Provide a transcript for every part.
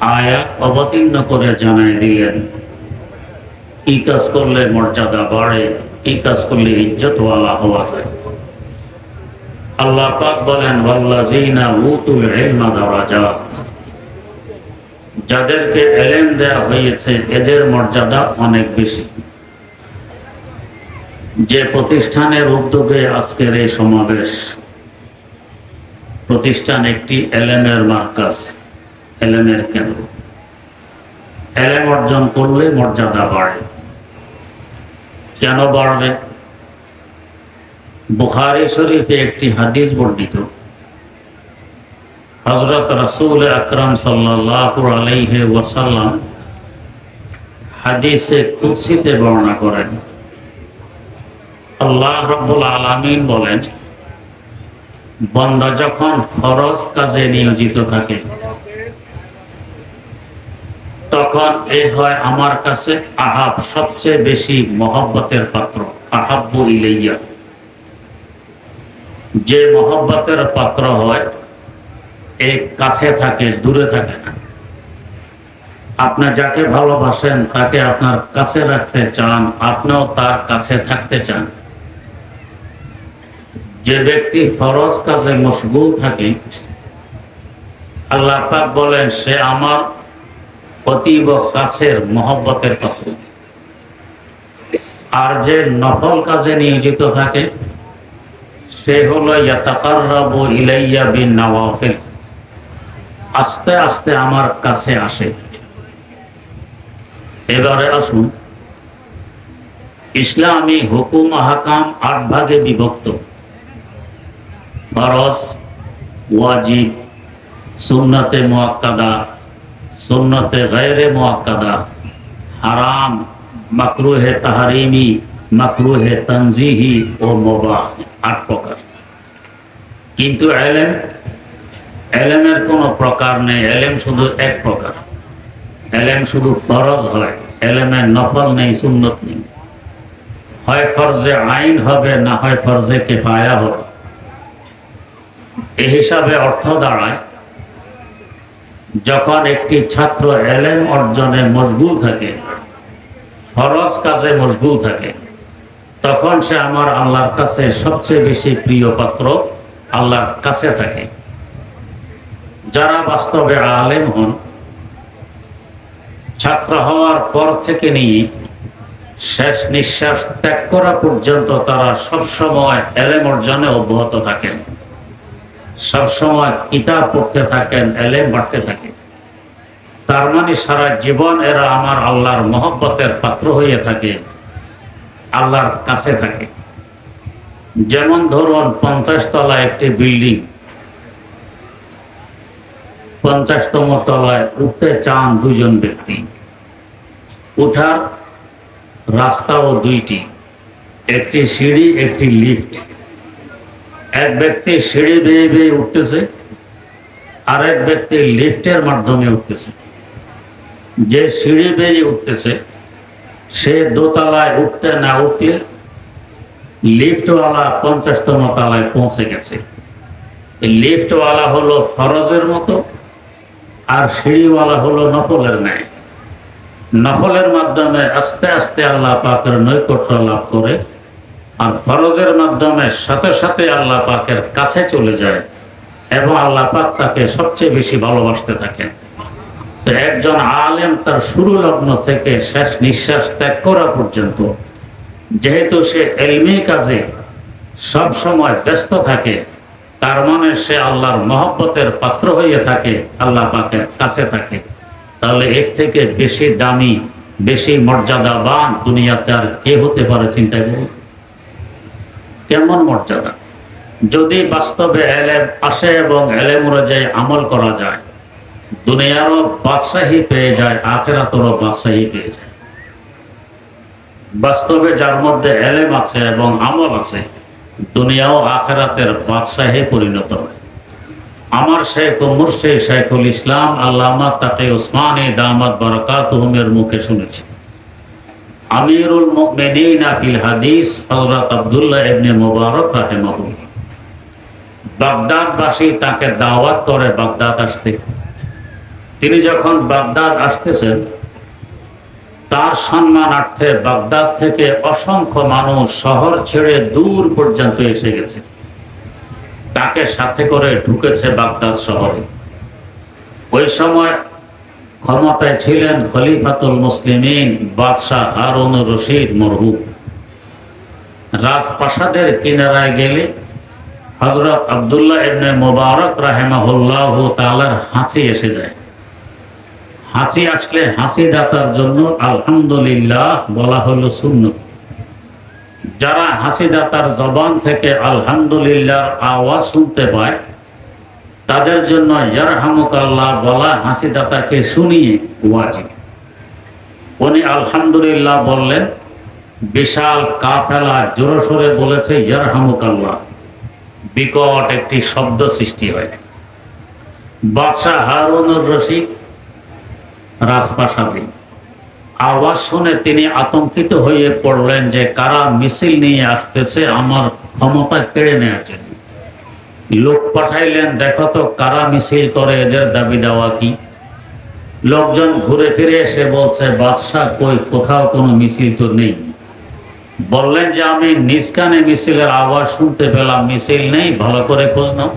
আয়াত অবতীর্ণ করে জানাই দিলেন। কি কাজ করলে মর্যাদা বাড়ে কি কাজ করলে ইজ্জতওয়ালা হওয়া যায়। আল্লাহ পাক বলেন উতুল যাদেরকে এলেম দেয়া হয়েছে, এদের মর্যাদা অনেক বেশি। যে প্রতিষ্ঠানের উদ্যোগে আজকের এই সমাবেশ, প্রতিষ্ঠান একটি এলেমের মার্কাজ। এলেমের কেন্দ্র এলেম অর্জন করলে মর্যাদা বাড়ে। কেন বাড়বে? বুখারি শরীফে একটি হাদিস বর্ণিত। হজরত রসুল আকরম সাল্লাহ আলাইহে ওয়াসাল্লাম হাদিসে কুৎসিতে বর্ণনা করেন। আল্লাহ রব্বুল আলমিন বলেন, বন্দা যখন ফরজ কাজে নিয়োজিত থাকে তখন এ হয় আমার কাছে আহাব সবচেয়ে বেশি মহব্বতের পাত্র, আহাব্বু ইলাইয়া। যে মহব্বতের পাত্র হয়, এ কাছে থাকে, দূরে থাকে না। আপনি যাকে ভালোবাসেন, তাকে আপনার কাছে রাখতে চান, আপনিও তার কাছে থাকতে চান। যে ব্যক্তি ফরজ কাজে মশগুল থাকে, আল্লাহ পাক বলেন, সে আমার অতীব কাছের মহব্বতের পাত্র আর যে নফল কাজে নিয়োজিত থাকে, সে হলো ইলাইয়া বিন নওয়াফিল আস্তে আস্তে আমার কাছে আসে। এবারে আসুন, ইসলামী হুকুম হাকাম আট ভাগে বিভক্ত। ফরজ, ওয়াজিব, সুন্নতে মোয়াক্কাদা সুন্নতে গৈরে মোয়াক্কাদা হারাম, মাকরুহে তাহারিমি, মাকরুহে তনজিহি ও মোবা আট প্রকার। কিন্তু এলেম, এলেমের কোনো প্রকার নেই। এলেম শুধু এক প্রকার। এলেম শুধু ফরজ হয়। এলেমের নফল নেই, সুন্নত নেই। হয় ফরজে আইন হবে, না হয় ফরজে কেফায়া হবে। এ হিসাবে অর্থ দাঁড়ায় যখন একটি ছাত্র এলেম অর্জনে মশগুল থাকে, ফরজ কাজে মশগুল থাকে, তখন সে আমার আল্লাহর কাছে সবচেয়ে বেশি প্রিয় পাত্র আল্লাহর কাছে থাকে। যারা বাস্তবে আলেম হন, ছাত্র হওয়ার পর থেকে নিয়ে শেষ নিঃশ্বাস ত্যাগ করা পর্যন্ত তারা সবসময় এলেম অর্জনে অব্যাহত থাকেন। সবসময় কিতাব পড়তে থাকেন, এলেম বাড়তে থাকে। তার মানে সারা জীবন এরা আমার আল্লাহর মহব্বতের পাত্র হয়ে থাকে, আল্লাহর কাছে থাকে। যেমন ধরুন, পঞ্চাশ তলা একটি বিল্ডিং, পঞ্চাশতম তলায় উঠতে চান দুজন ব্যক্তি। উঠার রাস্তাও দুইটি, একটি সিঁড়ি, একটি লিফট। এক ব্যক্তি সিঁড়ি বেয়ে বেয়ে উঠতেছে আর এক ব্যক্তি লিফটের মাধ্যমে উঠতেছে। যে সিঁড়ি বেয়ে উঠতেছে, সে দোতলায় উঠতে না উঠলে লিফটওয়ালা পঞ্চাশতম তলায় পৌঁছে গেছে। লিফটওয়ালা হলো ফরজের মতো আর সিঁড়িওয়ালা হলো নফলের ন্যায়। নফলের মাধ্যমে আস্তে আস্তে আল্লাহ পাকের নৈকট্য লাভ করে। আর ফরজের মাধ্যমে সাথে সাথে আল্লাহ পাকের কাছে চলে যায় এবং আল্লাহ পাক তাকে সবচেয়ে বেশি ভালোবাসতে থাকেন তো একজন আলেম তার শুরু লগ্ন থেকে শেষ নিঃশ্বাস ত্যাগ করা পর্যন্ত যেহেতু সে এলমি কাজে সব সময় ব্যস্ত থাকে, তার মানে সে আল্লাহর মহব্বতের পাত্র হয়ে থাকে, আল্লাহ পাকের কাছে থাকে। তাহলে এর থেকে বেশি দামি, বেশি মর্যাদাবান দুনিয়াতে আর কে হতে পারে চিন্তা করুন কেমন মর্যাদা? যদি বাস্তবে এলেম আসে এবং এলেম অনুযায়ী আমল করা যায়, দুনিয়ারও বাদশাহী পেয়ে যায়, আখেরাতেরও বাদশাহী পেয়ে যায়। বাস্তবে যার মধ্যে এলেম আছে এবং আমল আছে, দুনিয়াও আখেরাতের বাদশাহে পরিণত হয়। আমার শেখ ও মুর্শে শেখুল ইসলাম আল্লামা তাকে উসমানী দামাত বরকাত মুখে শুনেছি। আমিরুল মুমিনিন ফিল হাদিস হযরত আব্দুল্লাহ ইবনে মুবারক রাহিমাহুল্লাহ। বাগদাদবাসী তাকে দাওয়াত করে বাগদাদ আসতে। তিনি যখন বাগদাদ আসতেছেন, তার সম্মানার্থে বাগদাদ থেকে অসংখ্য মানুষ শহর ছেড়ে দূর পর্যন্ত এসে গেছে। তাকে সাথে করে ঢুকেছে বাগদাদ শহরে। ওই সময় ক্ষমতায় ছিলেন খলিফাতুল মুসলিমিন বাদশাহ হারুন রশিদ মরহু রাজপ্রাসাদের কিনারায় গেলে হজরত আবদুল্লাহ ইবনে মোবারক রাহেমাহুল্লাহ তালার হাঁচি এসে যায়। হাঁচি আসলে হাসি দাতার জন্য আলহামদুলিল্লাহ বলা হলো শূন্য যারা হাসি দাতার জবান থেকে আলহামদুলিল্লাহ আওয়াজ শুনতে পায় তাদের জন্য বলা হাসি দাতাকে শুনিয়ে ওয়াজিব। উনি আলহামদুলিল্লাহ বললেন, বিশাল কাফেলা জোরে সোরে বলেছে ইয়ারহামুকাল্লাহ, বিকট একটি শব্দ সৃষ্টি হয়। বাদশাহ হারুনুর রশিদ, রাজপ্রাসাদে, আওয়াজ শুনে তিনি আতঙ্কিত হয়ে পড়লেন যে কারা মিছিল নিয়ে আসতেছে আমার ক্ষমতা কেড়ে নেওয়ার জন্য। লোক পাঠাইলেন, দেখো তো কারা মিছিল করে, এদের দাবি দেওয়া কি? লোকজন ঘুরে ফিরে এসে বলছে, বাদশাহ কই, কোথাও কোনো মিছিল তো নেই। বললেন যে, আমি নিজ কানে মিছিলের আওয়াজ শুনতে পেলাম, মিছিল নেই, ভালো করে খোঁজ নাও।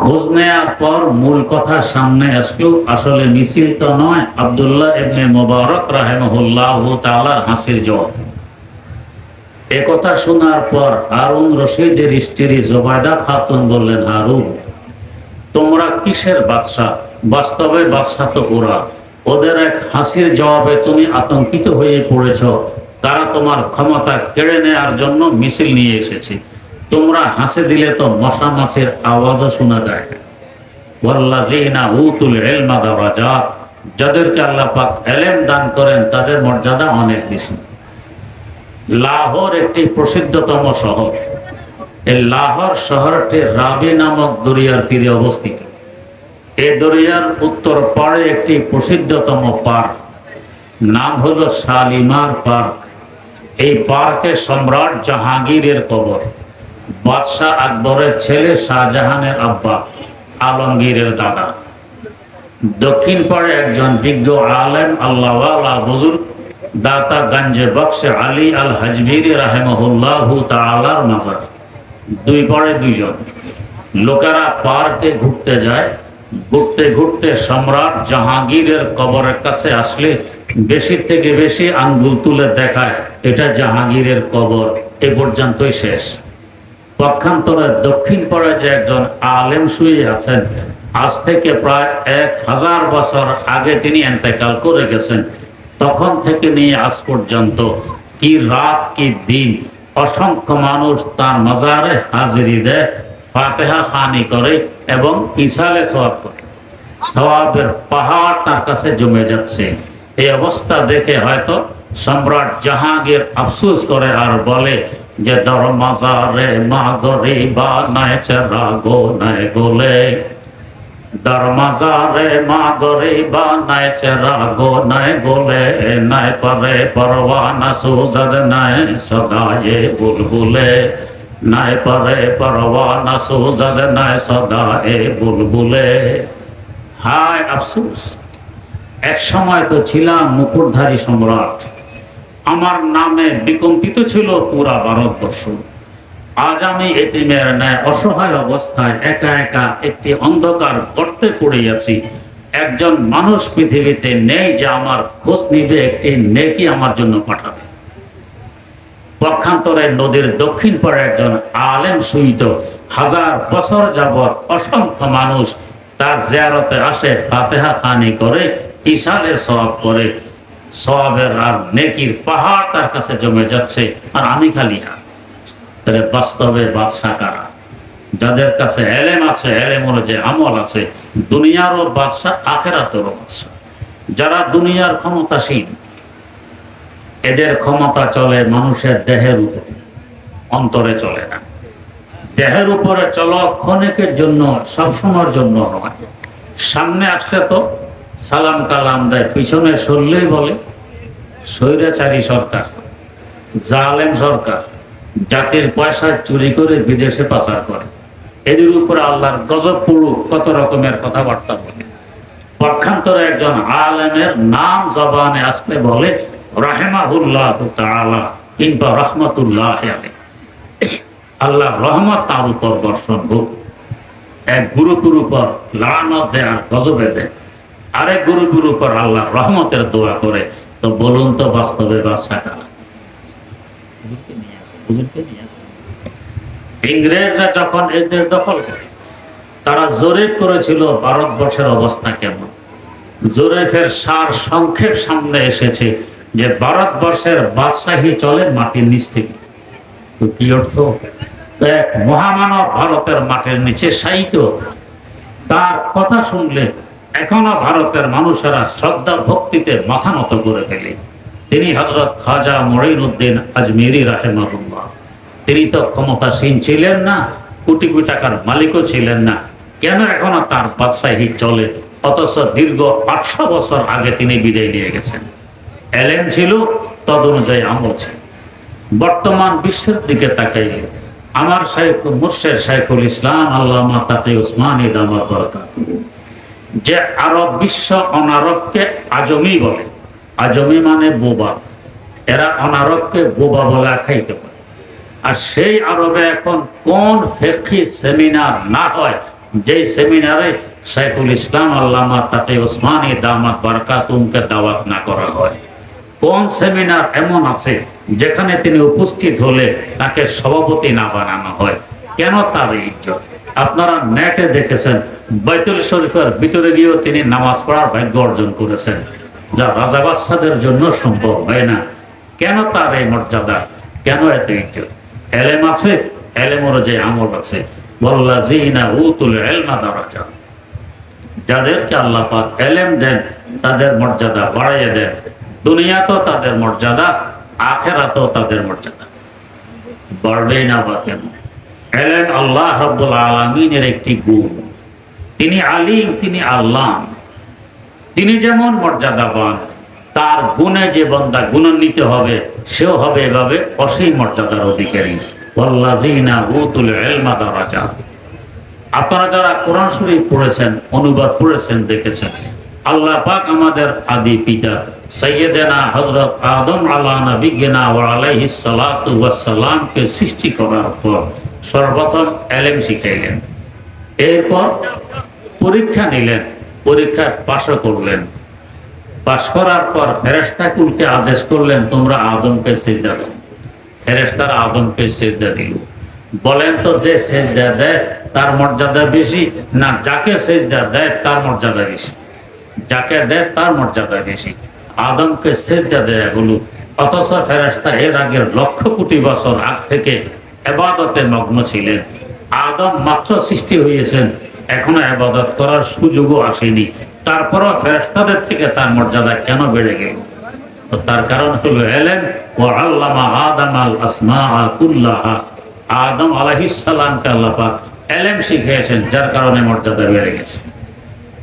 খোঁজ নেওয়ার পর মূল কথা সামনে আসলো, আসলে মিছিল তো নয়, আবদুল্লাহ ইবনে মোবারক রাহেমহুল্লাহ তাআলার হাসির জবাব। একথা শোনার পর হারুন রশিদের স্ত্রী জোবায়দা খাতুন বললেন, হারুন, তোমরা কিসের বাদশাহ বাস্তবে বাদশাহ তো ওরা। ওদের এক হাসির জবাবে তুমি আতঙ্কিত হয়ে পড়েছ। তারা তোমার ক্ষমতা কেড়ে নেওয়ার জন্য মিছিল নিয়ে এসেছে। তোমরা হাসে দিলে তো মশা মাছের আওয়াজও শোনা যায় যাদেরকে আল্লাহ পাক এলেম দান করেন, তাদের মর্যাদা অনেক বেশি। লাহোর একটি প্রসিদ্ধতম শহর। এই লাহোর শহরটি রাবি নামক দরিয়ার তীরে অবস্থিত। এ দরিয়ার উত্তর পাড়ে একটি প্রসিদ্ধতম পার্ক। নাম হলো শালিমার পার্ক। এই পার্কে সম্রাট জাহাঙ্গীরের কবর। বাদশাহ আকবরের ছেলে শাহজাহানের আব্বা, আলমগীরের দাদা। দক্ষিণ পাড়ে একজন বিজ্ঞ আলেম আল্লাহ বুজুর্গ দাতা গঞ্জে বক্সে আলী আল হাজমির রাহেমহুল্লাহ তালার মাজার। দুই পাড়ে দুইজন। লোকেরা পার্কে ঘুরতে যায়। ঘুরতে ঘুরতে সম্রাট জাহাঙ্গীরের কবরের কাছে আসলে বেশি থেকে বেশি আঙ্গুল তুলে দেখায়, এটা জাহাঙ্গীরের কবর, এ পর্যন্তই শেষ। পক্ষান্তরে দক্ষিণ পাড়ে যে একজন আলেম শুয়ে আছেন, আজ থেকে প্রায় এক হাজার বছর আগে তিনি এন্তেকাল করে গেছেন। তখন থেকে নিয়ে আজ পর্যন্ত কি রাত, কি দিন অসংখ্য মানুষ তার মাজারে হাজিরি দেয় ফাতেহা খানি করে এবং ইসালে সওয়াব করে। সওয়াবের পাহাড় তার কাছে জমে যাচ্ছে। এই অবস্থা দেখে হয়তো সম্রাট জাহাঙ্গীর আফসুস করে আর বলে যে দর মাজারে মা গরে বা নাই, চেরা গো নাই গোলে। দর মাজারে মা গরে বা নাই চেরা গো নাই, গোলে নাই, পারে পরওয়ানা সুজদ নাই, সদায়ে বুলবুলে নাই, পারে পরওয়ানা সুজদ নাই, সদায়ে বুলবুলে। হায় আফসোস, এক সময় তো ছিলাম মুকুটধারী সম্রাট। আমার নামে বিকম্পিত ছিল পুরা ভারতবর্ষ। আজ আমি এটিমের ন্যায় অসহায় অবস্থায় একা একা একটি অন্ধকার গর্তে পড়ে আছি একজন মানুষ পৃথিবীতে নেই যে আমার খোঁজ নিবে, একটি নেকি আমার জন্য পাঠাবে। পক্ষান্তরে নদীর দক্ষিণ পাড়ে একজন আলেম সুইত হাজার বছর যাবৎ অসংখ্য মানুষ তার জিয়ারতে আসে, ফাতেহা খানি করে ইশারে সওয়াব করে। সওয়াবের আর নেকির পাহাড় তার কাছে জমে যাচ্ছে, আর আমি খালি হাত। তাহলে বাস্তবে বাদশাহ কারা? যাদের কাছে এলেম আছে এলেম যে আমল আছে, দুনিয়ারও বাদশাহ, আখেরাতেরও বাদশাহ। যারা দুনিয়ার ক্ষমতাসীন, এদের ক্ষমতা চলে মানুষের দেহের উপরে, অন্তরে চলে না। দেহের উপরে চলো ক্ষণিকের জন্য, সবসময়ের জন্য নয়। সামনে আসলে তো সালাম কালাম দেয়, পিছনে সরলেই বলে স্বৈরাচারী সরকার, জালেম সরকার জাতির পয়সা চুরি করে বিদেশে পাচার করে। এদের উপরে আল্লাহর গজব পড়ুক, কত রকমের কথাবার্তা বলে। পক্ষান্তরে একজন আলেমের নাম জবানে আসলে বলে, রাহেমাহুল্লাহ তাআলা কিংবা রহমতুল্লাহ আল্লাহ রহমত তার উপর বর্ষণ হোক। এক গুরুকুর উপর লানত দেয় আর গজবে দেয়। আরেক উপর আল্লাহ রহমতের দোয়া করে। তো বলুন তো বাস্তবে বাদশা কারা? ইংরেজরা যখন এই দেশ দখল করে, তারা জরিপ করেছিল ভারতবর্ষের অবস্থা কেমন। জরিপের সার সংক্ষেপ সামনে এসেছে যে ভারতবর্ষের বাদশাহী চলে মাটির নিচ থেকে। কি অর্থ? এক মহামানব ভারতের মাটির নিচে সাহিত্য তার কথা শুনলে এখনও ভারতের মানুষেরা শ্রদ্ধা ভক্তিতে মাথা নত করে ফেলে। তিনি হজরত খাজা মঈন উদ্দিন আজমেরি রাহেমাহুল্লাহ। তিনি তো ক্ষমতাসীন ছিলেন না, কোটি কোটি টাকার মালিকও ছিলেন না। কেন এখনও তার বাদশাহী চলে? অথচ দীর্ঘ আটশো বছর আগে তিনি বিদায় নিয়ে গেছেন। এলএম ছিল তদ অনুযায়ী আমল ছিল। বর্তমান বিশ্বের দিকে তাকাইলে আমার শাইখ মুর্শেদ শাইখুল ইসলাম, আল্লামা তাকে উসমানী দামার দরকার যে আরব বিশ্ব অনারবকে আজমি বলে আজমি মানে বোবা। এরা অনারবকে বোবা বলে আখ্যায়িত করে আর সেই আরবে এখন কোন ফেকি সেমিনার না হয়, যেই সেমিনারে শাইখুল ইসলাম আল্লামা তাকে ওসমানী দামাত বারকাতুমকে দাওয়াত না করা হয়। কোন সেমিনার এমন আছে, যেখানে তিনি উপস্থিত হলে তাকে সভাপতি না বানানো হয়? কেন তার ইজ্জত? আপনারা নেটে দেখেছেন, বাইতুল শরীফের ভিতরে গিয়েও তিনি নামাজ পড়ার ভাগ্য অর্জন করেছেন। যা রাজা বাদশাদের জন্য সম্ভব, হয় না? কেন তার এই মর্যাদা? কেন এত ইজ্জত? এলেম আছে? এলেম অনুযায়ী আমল আছে। বল্লা জিনা উতুল এলমা দারাজা যাদেরকে আল্লাহ পাক এলেম দেন, তাদের মর্যাদা বাড়াইয়ে দেন। দুনিয়াতেও তাদের মর্যাদা, আখেরাতেও তাদের মর্যাদা। বাড়বেই না বা কেন? এলেম আল্লাহ রব্বুল আলমিনের একটি গুণ। তিনি আলিম, তিনি আল্লাহ তিনি যেমন মর্যাদাবান, তার গুণে যে বন্দা গুণান্বিত হবে, সেও হবে এভাবে অসীম মর্যাদার অধিকারী। আপনারা যারা কোরআন শরীফ পড়েছেন, অনুবাদ পড়েছেন, দেখেছেন, আল্লাহ পাক আমাদের আদি পিতা সৈয়দেনা হজরত আদম আলা নবিগিনা ওয়া আলাইহিস সালাতু সৃষ্টি করার পর সর্বপ্রথম এলেম শিখাইলেন। এরপর পরীক্ষা নিলেন। পরীক্ষায় পাশও করলেন। পাশ করার পর ফেরেস্তা কুলকে আদেশ করলেন, তোমরা আদমকে সেজদা দাও। ফেরেস্তারা আদমকে সেজদা দিল। বলেন তো, যে সেজদা দেয়, তার মর্যাদা বেশি না যাকে সেজদা দেয়, তার মর্যাদা বেশি? যাকে দেয়, তার মর্যাদা বেশি। আদমকে সেজদা দেয় এগুলো অথচ ফেরেস্তা এর আগের লক্ষ কোটি বছর আগ থেকে এবাদতে মগ্ন ছিলেন। আদম মাত্র সৃষ্টি হয়েছেন এখনও আবাদত করার সুযোগও আসেনি। তারপরও ফেরেস্তাদের থেকে তার মর্যাদা কেন বেড়ে গেল? তার কারণ হলো এলেন ও আল্লামা আদম আল আসমা কুল্লাহা। আদম আলাহিস সালামকে আল্লাহ পাক এলেম শিখিয়েছেন, যার কারণে মর্যাদা বেড়ে গেছে।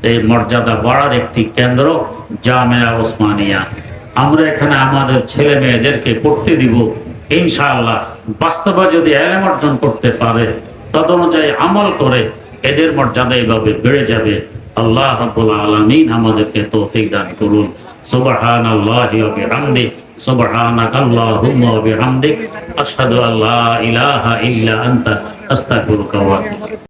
এই মর্যাদা বাড়ার একটি কেন্দ্র জামেয়া ওসমানিয়া। আমরা এখানে আমাদের ছেলে মেয়েদেরকে পড়তে দিব, ইনশাআল্লাহ। বাস্তবে যদি এলেম অর্জন করতে পারে তদ অনুযায়ী আমল করে এদের মর্যাদা এভাবে বেড়ে যাবে। আল্লাহ রাব্বুল আলামিন আমাদেরকে তৌফিক দান করুন। সুবহানাল্লাহি ওয়া বিহামদি সুবহানাকা আল্লাহুম্মা ওয়া বিহামদিক আশহাদু আল্লা ইলাহা ইল্লা আনতা। আস্তাগফিরুকা ওয়া আতুবু